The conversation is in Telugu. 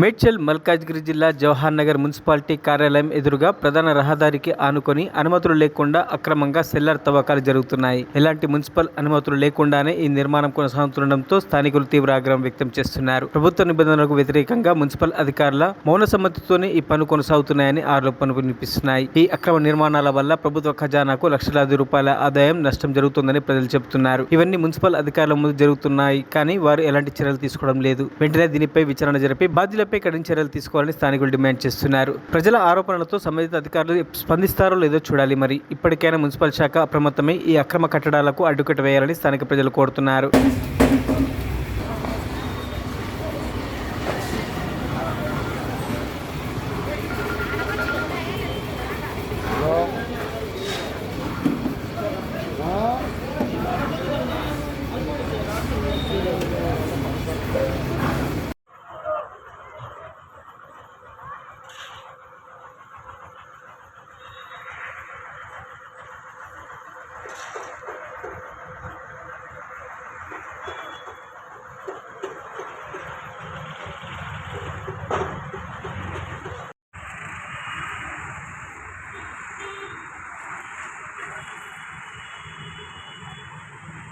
మేడ్చల్ మల్కాజ్గిరి జిల్లా జవహర్ నగర్ మున్సిపాలిటీ కార్యాలయం ఎదురుగా ప్రధాన రహదారికి ఆనుకొని అనుమతులు లేకుండా అక్రమంగా సెల్లర్ తవ్వకాలు జరుగుతున్నాయి. ఎలాంటి మున్సిపల్ అనుమతులు లేకుండానే ఈ నిర్మాణం కొనసాగుతుండటంతో స్థానికులు తీవ్ర ఆగ్రహం వ్యక్తం చేస్తున్నారు. ప్రభుత్వ నిబంధనలకు వ్యతిరేకంగా మున్సిపల్ అధికారుల మౌన సమ్మతితోనే ఈ పనులు కొనసాగుతున్నాయని ఆరోపణలు వినిపిస్తున్నాయి. ఈ అక్రమ నిర్మాణాల వల్ల ప్రభుత్వ ఖజానాకు లక్షలాది రూపాయల ఆదాయం నష్టం జరుగుతుందని ప్రజలు చెబుతున్నారు. ఇవన్నీ మున్సిపల్ అధికారుల ముందు జరుగుతున్నాయి కానీ వారు ఎలాంటి చర్యలు తీసుకోవడం లేదు. వెంటనే దీనిపై విచారణ జరిపి బాధ్యులపై కఠిన చర్యలు తీసుకోవాలని స్థానికులు డిమాండ్ చేస్తున్నారు. ప్రజల ఆరోపణలతో సంబంధిత అధికారులు స్పందిస్తారో లేదో చూడాలి మరి. ఇప్పటికైనా మున్సిపల్ శాఖ అప్రమత్తమై ఈ అక్రమ కట్టడాలకు అడ్డుకట్ట వేయాలని స్థానిక ప్రజలు కోరుతున్నారు.